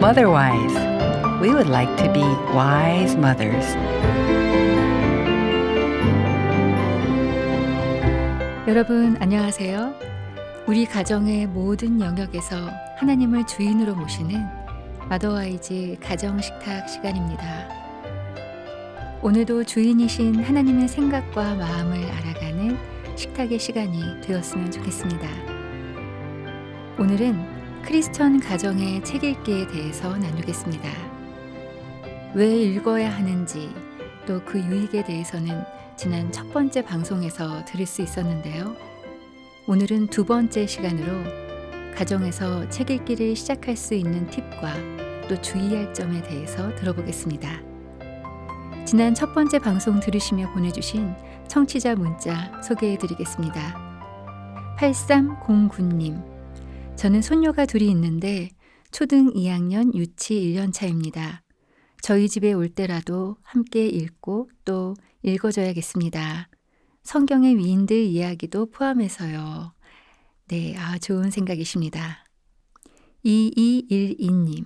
Motherwise, we would like to be wise mothers. 여러분 안녕하세요. 우리 가정의 모든 영역에서 하나님을 주인으로 모시는 마더와이즈 가정 식탁 시간입니다. 오늘도 주인이신 하나님의 생각과 마음을 알아가는 식탁의 시간이 되었으면 좋겠습니다. 오늘은 크리스천 가정의 책 읽기에 대해서 나누겠습니다. 왜 읽어야 하는지 또 그 유익에 대해서는 지난 첫 번째 방송에서 들을 수 있었는데요. 오늘은 두 번째 시간으로 가정에서 책 읽기를 시작할 수 있는 팁과 또 주의할 점에 대해서 들어보겠습니다. 지난 첫 번째 방송 들으시며 보내주신 청취자 문자 소개해 드리겠습니다. 8309님. 저는 손녀가 둘이 있는데 초등 2학년 유치 1년 차입니다. 저희 집에 올 때라도 함께 읽고 또 읽어줘야겠습니다. 성경의 위인들 이야기도 포함해서요. 네, 아, 좋은 생각이십니다. 2212님.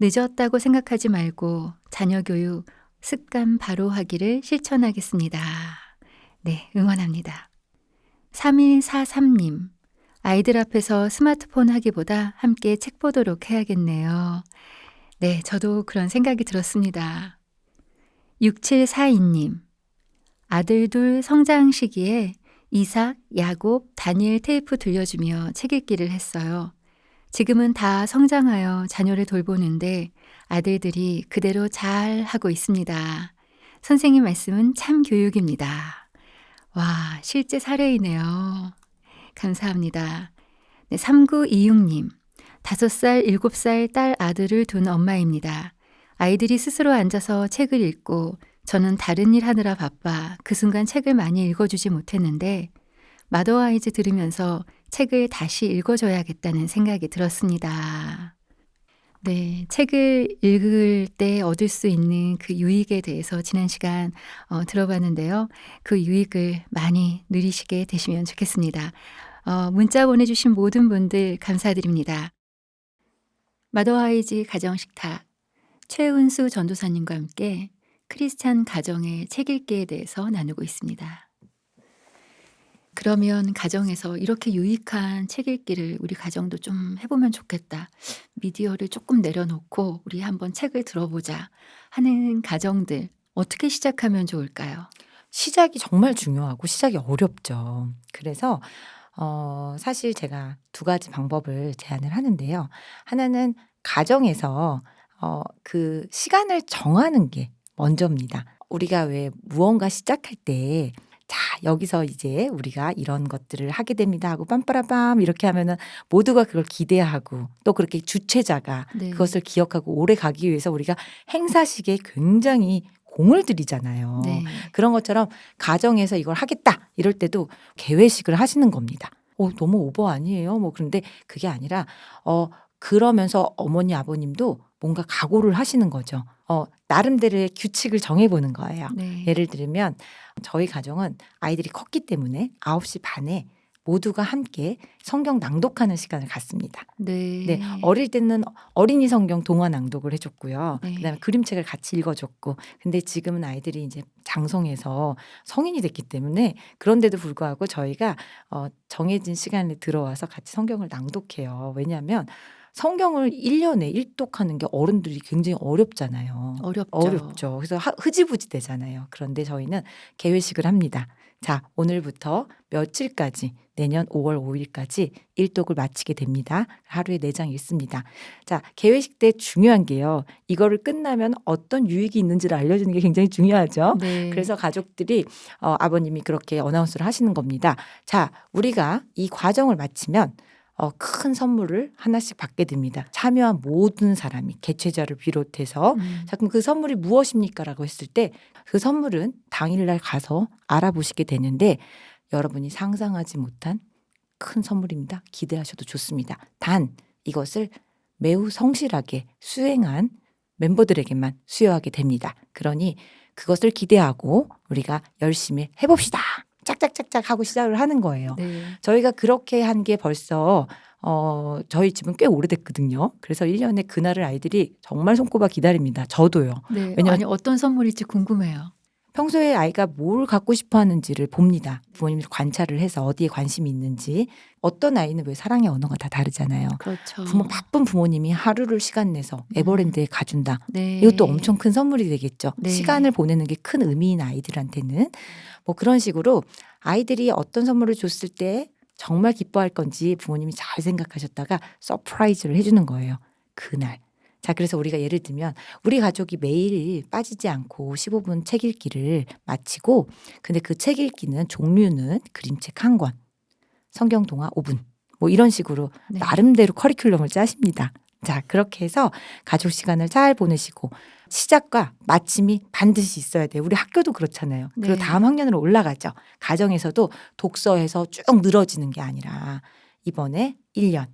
늦었다고 생각하지 말고 자녀 교육 습관 바로 하기를 실천하겠습니다. 네, 응원합니다. 3143님. 아이들 앞에서 스마트폰 하기보다 함께 책 보도록 해야겠네요. 네, 저도 그런 생각이 들었습니다. 6742님. 아들 둘 성장 시기에 이삭, 야곱, 다니엘 테이프 들려주며 책 읽기를 했어요. 지금은 다 성장하여 자녀를 돌보는데 아들들이 그대로 잘 하고 있습니다. 선생님 말씀은 참 교육입니다. 와, 실제 사례이네요. 감사합니다. 네, 3926님. 5살, 7살 딸 아들을 둔 엄마입니다. 아이들이 스스로 앉아서 책을 읽고 저는 다른 일 하느라 바빠 그 순간 책을 많이 읽어주지 못했는데 마더아이즈 들으면서 책을 다시 읽어줘야겠다는 생각이 들었습니다. 네, 책을 읽을 때 얻을 수 있는 그 유익에 대해서 지난 시간 어, 들어봤는데요. 그 유익을 많이 누리시게 되시면 좋겠습니다. 어, 문자 보내주신 모든 분들 감사드립니다. 마더하이즈 가정식탁 최은수 전도사님과 함께 크리스찬 가정의 책 읽기에 대해서 나누고 있습니다. 그러면 가정에서 이렇게 유익한 책 읽기를 우리 가정도 좀 해 보면 좋겠다. 미디어를 조금 내려놓고 우리 한번 책을 들어 보자 하는 가정들 어떻게 시작하면 좋을까요? 시작이 정말 중요하고 시작이 어렵죠. 그래서 어 사실 제가 두 가지 방법을 제안을 하는데요. 하나는 가정에서 어 그 시간을 정하는 게 먼저입니다. 우리가 왜 무언가 시작할 때 자, 여기서 이제 우리가 이런 것들을 하게 됩니다 하고 빰빠라빰 이렇게 하면은 모두가 그걸 기대하고 또 그렇게 주최자가 네. 그것을 기억하고 오래 가기 위해서 우리가 행사식에 굉장히 공을 들이잖아요. 네. 그런 것처럼 가정에서 이걸 하겠다 이럴 때도 개회식을 하시는 겁니다. 어, 너무 오버 아니에요? 뭐 그런데 그게 아니라 어 그러면서 어머니 아버님도 뭔가 각오를 하시는 거죠. 어 나름대로의 규칙을 정해 보는 거예요. 네. 예를 들면 저희 가정은 아이들이 컸기 때문에 9시 반에 모두가 함께 성경 낭독하는 시간을 갖습니다. 네. 네, 어릴 때는 어린이 성경 동화 낭독을 해줬고요. 네. 그다음에 그림책을 같이 읽어줬고, 근데 지금은 아이들이 이제 장성해서 성인이 됐기 때문에 그런데도 불구하고 저희가 어, 정해진 시간에 들어와서 같이 성경을 낭독해요. 왜냐하면 성경을 1년에 일독하는 게 어른들이 굉장히 어렵잖아요. 어렵죠. 어렵죠. 그래서 하- 흐지부지 되잖아요. 그런데 저희는 개회식을 합니다. 자, 오늘부터 며칠까지 내년 5월 5일까지 일독을 마치게 됩니다. 하루에 네장 읽습니다. 자, 개회식 때 중요한 게요. 이거를 끝나면 어떤 유익이 있는지를 알려주는 게 굉장히 중요하죠. 네. 그래서 가족들이 어, 아버님이 그렇게 어나운스를 하시는 겁니다. 자, 우리가 이 과정을 마치면 어, 큰 선물을 하나씩 받게 됩니다. 참여한 모든 사람이 개최자를 비롯해서 음, 자, 그럼 그 선물이 무엇입니까라고 했을 때 그 선물은 당일날 가서 알아보시게 되는데 여러분이 상상하지 못한 큰 선물입니다. 기대하셔도 좋습니다. 단 이것을 매우 성실하게 수행한 멤버들에게만 수여하게 됩니다. 그러니 그것을 기대하고 우리가 열심히 해봅시다. 짝짝짝짝 하고 시작을 하는 거예요. 네. 저희가 그렇게 한 게 벌써 어 저희 집은 꽤 오래됐거든요. 그래서 1년에 그날을 아이들이 정말 손꼽아 기다립니다. 저도요. 네. 왜냐면- 아니 어떤 선물일지 궁금해요. 평소에 아이가 뭘 갖고 싶어 하는지를 봅니다. 부모님들 관찰을 해서 어디에 관심이 있는지. 어떤 아이는 왜 사랑의 언어가 다 다르잖아요. 그렇죠. 부모 바쁜 부모님이 하루를 시간 내서 에버랜드에 가준다. 네. 이것도 엄청 큰 선물이 되겠죠. 네. 시간을 보내는 게 큰 의미인 아이들한테는 뭐 그런 식으로 아이들이 어떤 선물을 줬을 때 정말 기뻐할 건지 부모님이 잘 생각하셨다가 서프라이즈를 해주는 거예요. 그날. 자, 그래서 우리가 예를 들면 우리 가족이 매일 빠지지 않고 15분 책 읽기를 마치고 근데 그 책 읽기는 종류는 그림책 한 권, 성경 동화 5분 뭐 이런 식으로 네. 나름대로 커리큘럼을 짜십니다. 자, 그렇게 해서 가족 시간을 잘 보내시고 시작과 마침이 반드시 있어야 돼요. 우리 학교도 그렇잖아요. 그리고 네. 다음 학년으로 올라가죠. 가정에서도 독서에서 쭉 늘어지는 게 아니라 이번에 1년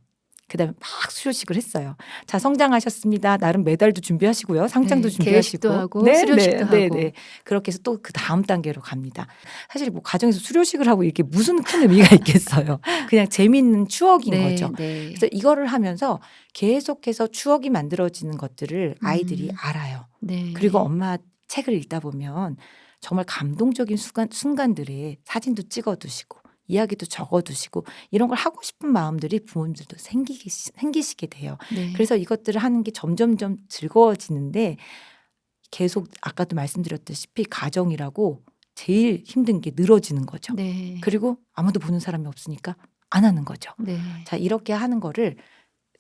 그다음에 막 수료식을 했어요. 자 성장하셨습니다. 나름 메달도 준비하시고요, 상장도 네, 준비하시고, 하고 수료식도 하고. 그렇게 해서 또 그 다음 단계로 갑니다. 사실 뭐 가정에서 수료식을 하고 이게 무슨 큰 의미가 있겠어요. 그냥 재미있는 추억인 네, 거죠. 네. 그래서 이거를 하면서 계속해서 추억이 만들어지는 것들을 아이들이 음. 알아요. 네. 그리고 엄마 책을 읽다 보면 정말 감동적인 순간, 순간들에 사진도 찍어두시고 이야기도 적어두시고 이런 걸 하고 싶은 마음들이 부모님들도 생기기, 생기시게 돼요. 네. 그래서 이것들을 하는 게 점점점 즐거워지는데 계속 아까도 말씀드렸다시피 가정이라고 제일 힘든 게 늘어지는 거죠. 네. 그리고 아무도 보는 사람이 없으니까 안 하는 거죠. 네. 자 이렇게 하는 거를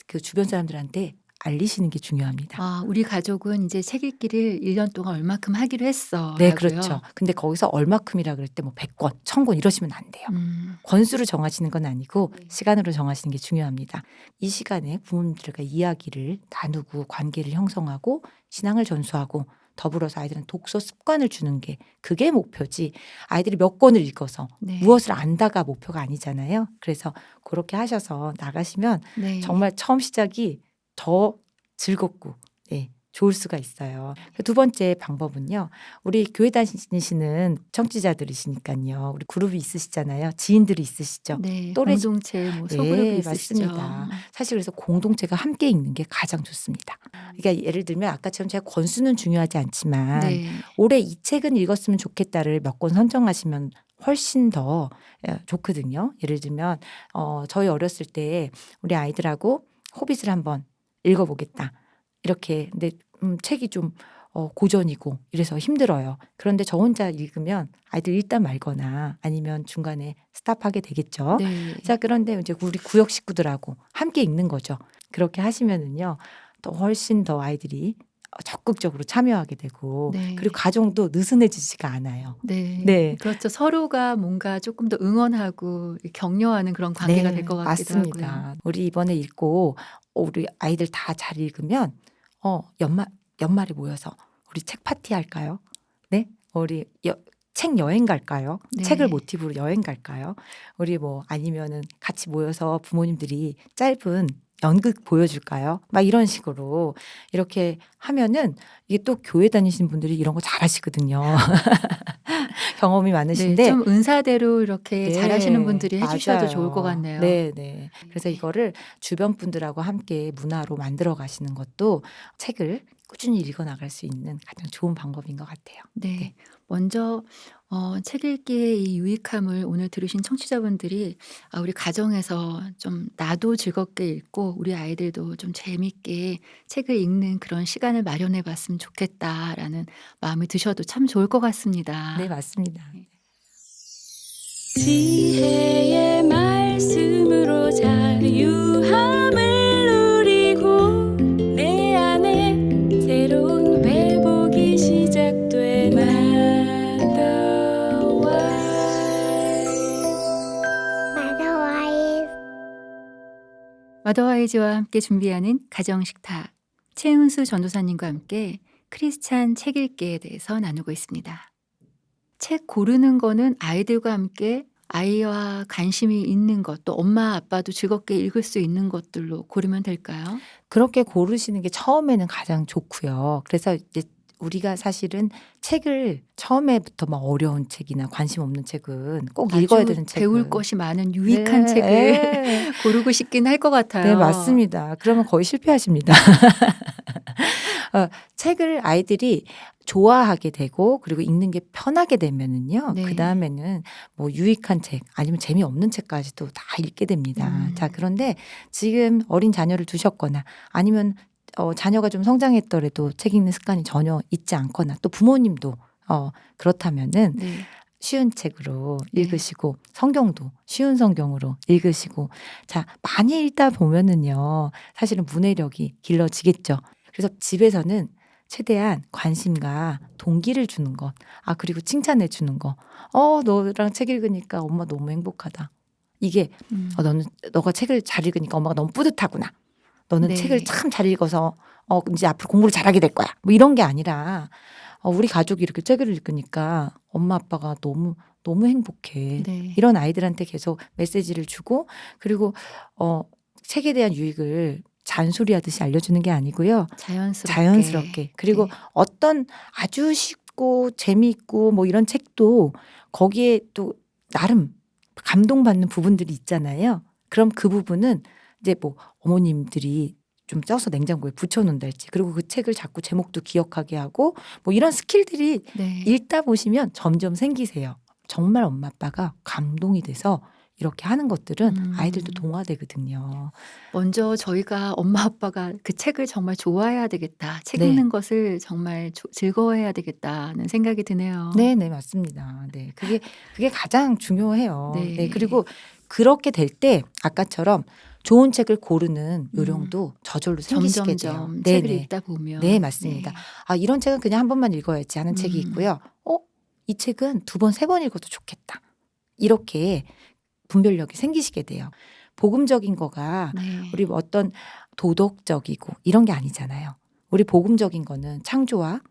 그 주변 사람들한테 알리시는 게 중요합니다. 아, 우리 가족은 이제 책 읽기를 1년 동안 얼마큼 하기로 했어. 네, 라고요. 그렇죠. 근데 거기서 얼마큼이라 그럴 때 뭐 100권, 1000권 이러시면 안 돼요. 음, 권수를 정하시는 건 아니고 네. 시간으로 정하시는 게 중요합니다. 이 시간에 부모님들과 이야기를 나누고 관계를 형성하고 신앙을 전수하고 더불어서 아이들은 독서 습관을 주는 게 그게 목표지 아이들이 몇 권을 읽어서 네. 무엇을 안다가 목표가 아니잖아요. 그래서 그렇게 하셔서 나가시면 네. 정말 처음 시작이 더 즐겁고 네, 좋을 수가 있어요. 두 번째 방법은요. 우리 교회 다니시는 청취자들이시니까요. 우리 그룹이 있으시잖아요. 지인들이 있으시죠. 네. 또래- 공동체 뭐 네, 소그룹이 있으시죠. 맞습니다. 사실 그래서 공동체가 함께 읽는 게 가장 좋습니다. 그러니까 예를 들면 아까처럼 제가 권수는 중요하지 않지만 네. 올해 이 책은 읽었으면 좋겠다를 몇 권 선정하시면 훨씬 더 예, 좋거든요. 예를 들면 어 저희 어렸을 때 우리 아이들하고 호빗을 한번 읽어보겠다. 이렇게 근데 음, 책이 좀 어, 고전이고 이래서 힘들어요. 그런데 저 혼자 읽으면 아이들 읽다 말거나 아니면 중간에 스탑하게 되겠죠. 네. 자 그런데 이제 우리 구역 식구들하고 함께 읽는 거죠. 그렇게 하시면은요 또 훨씬 더 아이들이 적극적으로 참여하게 되고 네. 그리고 가정도 느슨해지지가 않아요. 네. 네. 그렇죠. 서로가 뭔가 조금 더 응원하고 격려하는 그런 관계가 될것 같기도 네, 맞습니다. 하고요. 우리 이번에 읽고 어, 우리 아이들 다 잘 읽으면 어 연말 연말에 모여서 우리 책 파티 할까요? 네, 우리 여, 책 여행 갈까요? 네. 책을 모티브로 여행 갈까요? 우리 뭐 아니면은 같이 모여서 부모님들이 짧은 연극 보여줄까요? 막 이런 식으로 이렇게 하면은 이게 또 교회 다니시는 분들이 이런 거 잘하시거든요. 경험이 네, 많으신데 좀 은사대로 이렇게 네, 잘하시는 분들이 해주셔도 맞아요. 좋을 것 같네요. 네, 네. 그래서 이거를 주변 분들하고 함께 문화로 만들어 가시는 것도 책을 꾸준히 읽어 나갈 수 있는 가장 좋은 방법인 것 같아요. 네. 네. 먼저 어, 책 읽기의 이 유익함을 오늘 들으신 청취자분들이 아, 우리 가정에서 좀 나도 즐겁게 읽고 우리 아이들도 좀 재밌게 책을 읽는 그런 시간을 마련해 봤으면 좋겠다라는 마음이 드셔도 참 좋을 것 같습니다. 네, 맞습니다. 지혜의 말씀으로 자유 마더와이즈와 함께 준비하는 가정식탁 최은수 전도사님과 함께 크리스찬 책 읽기에 대해서 나누고 있습니다. 책 고르는 거는 아이들과 함께 아이와 관심이 있는 것, 또 엄마 아빠도 즐겁게 읽을 수 있는 것들로 고르면 될까요? 그렇게 고르시는 게 처음에는 가장 좋고요. 그래서 이제 우리가 사실은 책을 처음에부터 막 어려운 책이나 관심 없는 책은 꼭 읽어야 되는 책 배울 것이 많은 유익한 네, 책을 네. 고르고 싶긴 할 것 같아요. 네, 맞습니다. 그러면 거의 실패하십니다. 어, 책을 아이들이 좋아하게 되고 그리고 읽는 게 편하게 되면은요. 네. 그 다음에는 뭐 유익한 책 아니면 재미없는 책까지도 다 읽게 됩니다. 음. 자, 그런데 지금 어린 자녀를 두셨거나 아니면 어, 자녀가 좀 성장했더라도 책 읽는 습관이 전혀 있지 않거나 또 부모님도 어, 그렇다면은 네. 쉬운 책으로 네. 읽으시고 성경도 쉬운 성경으로 읽으시고 자 많이 읽다 보면은요 사실은 문해력이 길러지겠죠. 그래서 집에서는 최대한 관심과 동기를 주는 것, 아 그리고 칭찬해 주는 거. 어 너랑 책 읽으니까 엄마 너무 행복하다. 이게 음. 어, 너는 너가 책을 잘 읽으니까 엄마가 너무 뿌듯하구나. 너는 네. 책을 참 잘 읽어서 어 이제 앞으로 공부를 잘하게 될 거야. 뭐 이런 게 아니라 어, 우리 가족이 이렇게 책을 읽으니까 엄마 아빠가 너무 너무 행복해. 네. 이런 아이들한테 계속 메시지를 주고 그리고 어 책에 대한 유익을 잔소리하듯이 알려주는 게 아니고요. 자연스럽게. 자연스럽게 그리고 네. 어떤 아주 쉽고 재미있고 뭐 이런 책도 거기에 또 나름 감동받는 부분들이 있잖아요. 그럼 그 부분은 이제 뭐 어머님들이 좀 써서 냉장고에 붙여놓는달지 그리고 그 책을 자꾸 제목도 기억하게 하고 뭐 이런 스킬들이 네. 읽다 보시면 점점 생기세요. 정말 엄마 아빠가 감동이 돼서 이렇게 하는 것들은 음. 아이들도 동화되거든요. 먼저 저희가 엄마 아빠가 그 책을 정말 좋아해야 되겠다. 책 네. 읽는 것을 정말 조- 즐거워해야 되겠다는 생각이 드네요. 네, 네, 맞습니다. 네. 그게 그게 가장 중요해요. 네. 네. 그리고 그렇게 될 때 아까처럼 좋은 책을 고르는 요령도 저절로 생기시게 돼요. 점점점 네, 책을 네. 읽다 보면 네, 맞습니다. 아, 이런 책은 그냥 한 번만 읽어야지 하는 책이 음. 있고요. 어, 이 책은 두 번, 세 번 읽어도 좋겠다. 이렇게 분별력이 생기시게 돼요. 복음적인 거가 네. 우리 뭐 어떤 도덕적이고 이런 게 아니잖아요. 우리 복음적인 거는 창조와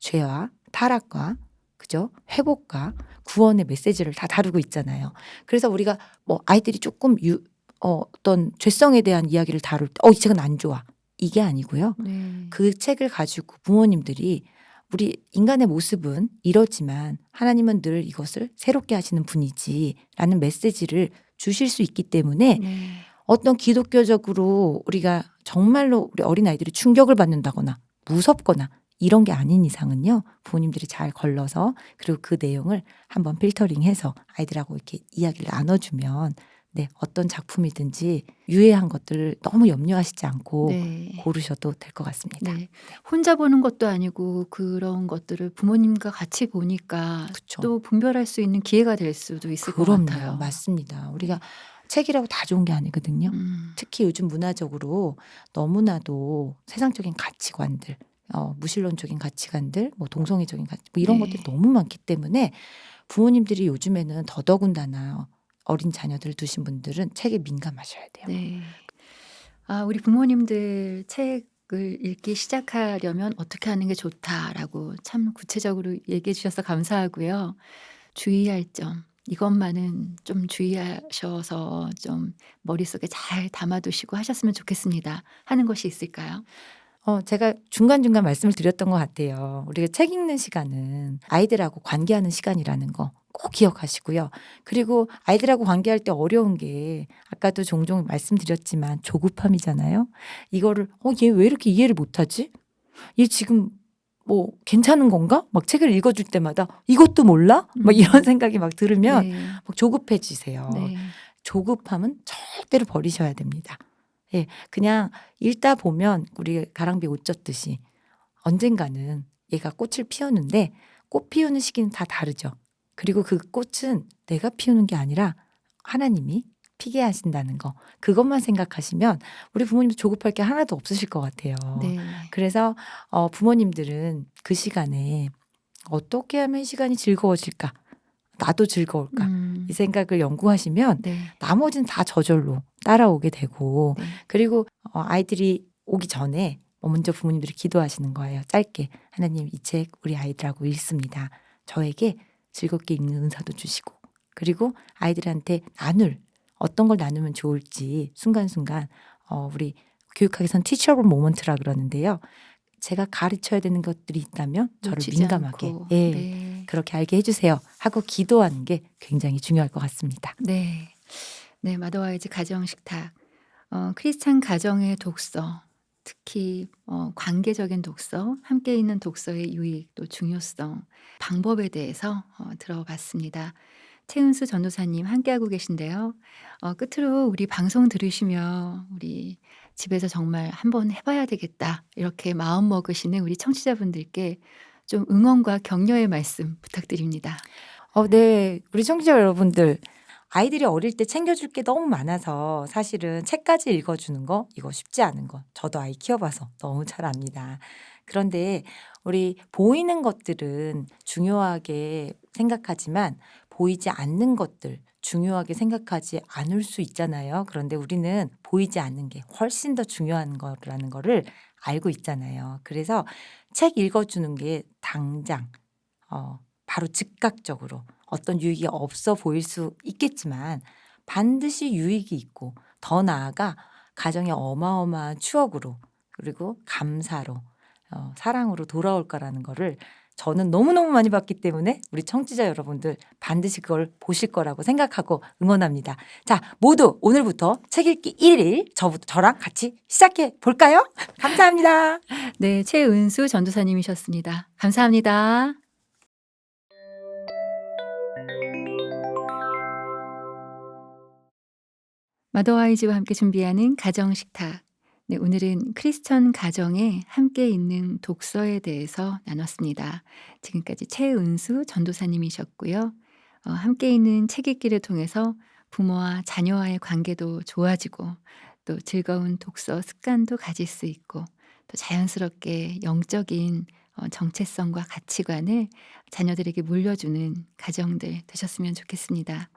죄와 타락과 그죠? 회복과 구원의 메시지를 다 다루고 있잖아요. 그래서 우리가 뭐 아이들이 조금 유, 어, 어떤 죄성에 대한 이야기를 다룰 때, 어, 이 책은 안 좋아. 이게 아니고요. 네. 그 책을 가지고 부모님들이 우리 인간의 모습은 이러지만 하나님은 늘 이것을 새롭게 하시는 분이지라는 메시지를 주실 수 있기 때문에 네. 어떤 기독교적으로 우리가 정말로 우리 어린 아이들이 충격을 받는다거나 무섭거나 이런 게 아닌 이상은요 부모님들이 잘 걸러서 그리고 그 내용을 한번 필터링해서 아이들하고 이렇게 이야기를 나눠주면 네 어떤 작품이든지 유해한 것들을 너무 염려하시지 않고 네. 고르셔도 될 것 같습니다. 네. 혼자 보는 것도 아니고 그런 것들을 부모님과 같이 보니까 그쵸. 또 분별할 수 있는 기회가 될 수도 있을 그럼요, 것 같아요. 맞습니다. 우리가 책이라고 다 좋은 게 아니거든요. 음. 특히 요즘 문화적으로 너무나도 세상적인 가치관들, 어, 무신론적인 가치관들, 뭐 동성애적인 가치, 뭐 이런 네. 것들이 너무 많기 때문에 부모님들이 요즘에는 더더군다나 어린 자녀들 두신 분들은 책에 민감하셔야 돼요. 네. 아, 우리 부모님들 책을 읽기 시작하려면 어떻게 하는 게 좋다라고 참 구체적으로 얘기해 주셔서 감사하고요. 주의할 점. 이것만은 좀 주의하셔서 좀 머릿속에 잘 담아두시고 하셨으면 좋겠습니다. 하는 것이 있을까요? 어, 제가 중간중간 말씀을 드렸던 것 같아요. 우리가 책 읽는 시간은 아이들하고 관계하는 시간이라는 거 꼭 기억하시고요. 그리고 아이들하고 관계할 때 어려운 게 아까도 종종 말씀드렸지만 조급함이잖아요. 이거를 어, 얘 왜 이렇게 이해를 못하지? 얘 지금 뭐 괜찮은 건가? 막 책을 읽어줄 때마다 이것도 몰라? 막 음. 이런 생각이 막 들으면 네. 막 조급해지세요. 네. 조급함은 절대로 버리셔야 됩니다. 예, 그냥 읽다 보면 우리 가랑비 옷 젖듯이 언젠가는 얘가 꽃을 피웠는데 꽃 피우는 시기는 다 다르죠. 그리고 그 꽃은 내가 피우는 게 아니라 하나님이 피게 하신다는 거. 그것만 생각하시면 우리 부모님도 조급할 게 하나도 없으실 것 같아요. 네. 그래서 어, 부모님들은 그 시간에 어떻게 하면 시간이 즐거워질까? 나도 즐거울까? 음. 이 생각을 연구하시면 네. 나머지는 다 저절로 따라오게 되고 네. 그리고 어, 아이들이 오기 전에 뭐 먼저 부모님들이 기도하시는 거예요. 짧게 하나님 이 책 우리 아이들하고 읽습니다. 저에게 즐겁게 읽는 은사도 주시고 그리고 아이들한테 나눌 어떤 걸 나누면 좋을지 순간순간 어, 우리 교육학에선 티처블 모먼트라 그러는데요. 제가 가르쳐야 되는 것들이 있다면 저를 민감하게. 예, 네. 그렇게 알게 해주세요 하고 기도하는 게 굉장히 중요할 것 같습니다. 네. 네, 마더와이즈 가정 식탁. 어, 크리스찬 가정의 독서, 특히 어, 관계적인 독서, 함께 있는 독서의 유익 또 중요성, 방법에 대해서 어, 들어봤습니다. 최은수 전도사님 함께하고 계신데요. 어, 끝으로 우리 방송 들으시며 우리 집에서 정말 한번 해 봐야 되겠다 이렇게 마음 먹으시는 우리 청취자분들께 좀 응원과 격려의 말씀 부탁드립니다. 어, 네. 우리 청취자 여러분들. 아이들이 어릴 때 챙겨줄 게 너무 많아서 사실은 책까지 읽어주는 거 이거 쉽지 않은 거 저도 아이 키워봐서 너무 잘 압니다. 그런데 우리 보이는 것들은 중요하게 생각하지만 보이지 않는 것들 중요하게 생각하지 않을 수 있잖아요. 그런데 우리는 보이지 않는 게 훨씬 더 중요한 거라는 거를 알고 있잖아요. 그래서 책 읽어주는 게 당장 어, 바로 즉각적으로 어떤 유익이 없어 보일 수 있겠지만 반드시 유익이 있고 더 나아가 가정의 어마어마한 추억으로 그리고 감사로 어, 사랑으로 돌아올 거라는 거를 저는 너무너무 많이 봤기 때문에 우리 청취자 여러분들 반드시 그걸 보실 거라고 생각하고 응원합니다. 자, 모두 오늘부터 책 읽기 1일 저부터 저랑 같이 시작해 볼까요? 감사합니다. 네, 최은수 전도사님이셨습니다. 감사합니다. 마더와이즈와 함께 준비하는 가정 식탁. 네, 오늘은 크리스천 가정에 함께 있는 독서에 대해서 나눴습니다. 지금까지 최은수 전도사님이셨고요. 어, 함께 있는 책 읽기를 통해서 부모와 자녀와의 관계도 좋아지고 또 즐거운 독서 습관도 가질 수 있고 또 자연스럽게 영적인 어, 정체성과 가치관을 자녀들에게 물려주는 가정들 되셨으면 좋겠습니다.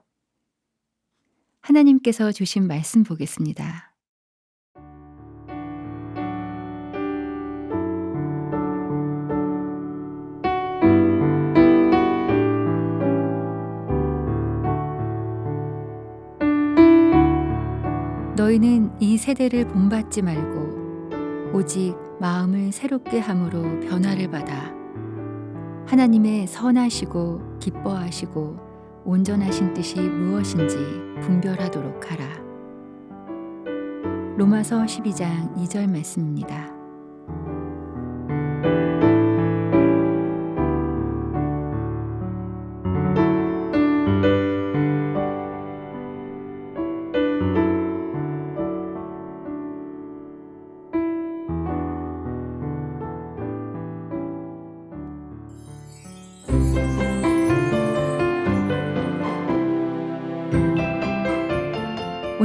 하나님께서 주신 말씀 보겠습니다. 너희는 이 세대를 본받지 말고 오직 마음을 새롭게 함으로 변화를 받아 하나님의 선하시고 기뻐하시고 온전하신 뜻이 무엇인지 분별하도록 하라. 로마서 12장 2절 말씀입니다.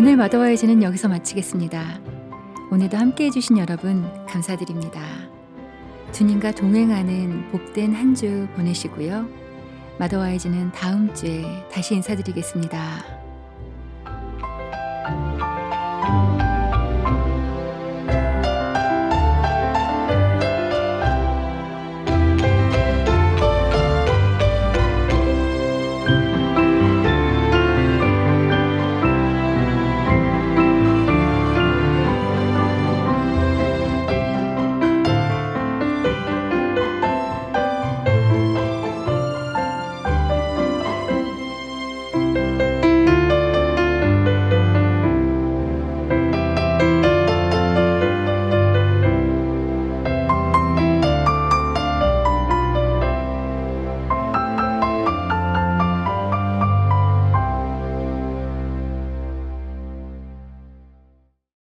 오늘 마더와이즈는 여기서 마치겠습니다. 오늘도 함께 해주신 여러분 감사드립니다. 주님과 동행하는 복된 한 주 보내시고요. 마더와이즈는 다음 주에 다시 인사드리겠습니다.